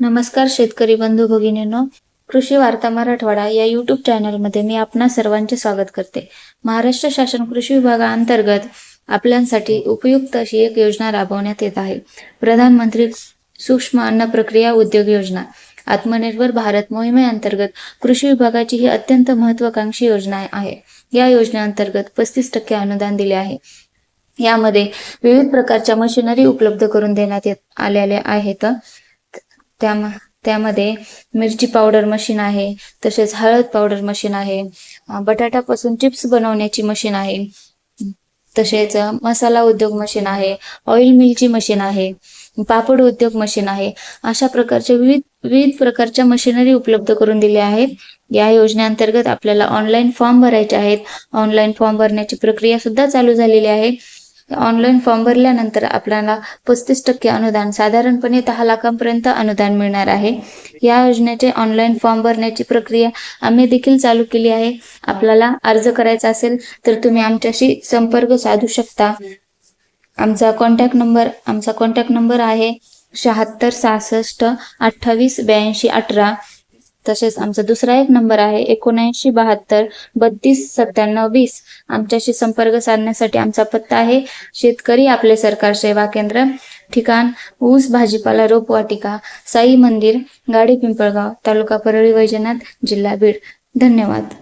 नमस्कार शेतकरी बंधू भगिनींनो कृषी वार्ता मराठवाडा या युट्यूब चॅनलमध्ये मी आपणा सर्वांचे स्वागत करते. महाराष्ट्र शासन कृषी विभागाअंतर्गत आपल्यासाठी उपयुक्त अशी एक योजना राबवण्यात येत आहे. प्रधानमंत्री सूक्ष्म अन्न प्रक्रिया उद्योग योजना. आत्मनिर्भर भारत मोहिमेअंतर्गत कृषी विभागाची ही अत्यंत महत्वाकांक्षी योजना आहे. या योजनेअंतर्गत पस्तीस टक्के अनुदान दिले आहे. यामध्ये विविध प्रकारच्या मशिनरी उपलब्ध करून देण्यात येत आलेल्या आहेत. त्या त्यामध्ये मिरची पावडर मशीन आहे तसेच हळद पावडर मशीन आहे बटाट्यापासून चिप्स बनवण्याची मशीन आहे तसेच मसाला उद्योग मशीन आहे ऑइल मिलची मशीन आहे पापड उद्योग मशीन आहे अशा प्रकारच्या विविध विविध प्रकारच्या मशिनरी उपलब्ध करून दिल्या आहेत. या योजनेअंतर्गत आपल्याला ऑनलाईन फॉर्म भरायचे आहेत. ऑनलाईन फॉर्म भरण्याची प्रक्रिया सुद्धा चालू झालेली आहे. ऑनलाईन फॉर्म भरल्यानंतर आपल्याला पस्तीस टक्के अनुदान साधारणपणे दहा लाखांपर्यंत अनुदान मिळणार आहे. या योजनेचे ऑनलाईन फॉर्म भरण्याची प्रक्रिया आम्ही देखील चालू केली आहे. आपल्याला अर्ज करायचा असेल तर तुम्ही आमच्याशी संपर्क साधू शकता. आमचा कॉन्टॅक्ट नंबर आमचा कॉन्टॅक्ट नंबर आहे शहात्तर सहासष्ट अठ्ठावीस ब्याऐंशी अठरा. तसेच आमचा दुसरा एक नंबर आहे एकोणऐंशी बहात्तर बत्तीस सत्त्याण्णव वीस. आमच्याशी संपर्क साधण्यासाठी आमचा पत्ता आहे शेतकरी आपले सरकार सेवा केंद्र ठिकाण ऊस भाजीपाला रोपवाटिका साई मंदिर गाडी पिंपळगाव तालुका परळी वैजनाथ जिल्हा बीड. धन्यवाद.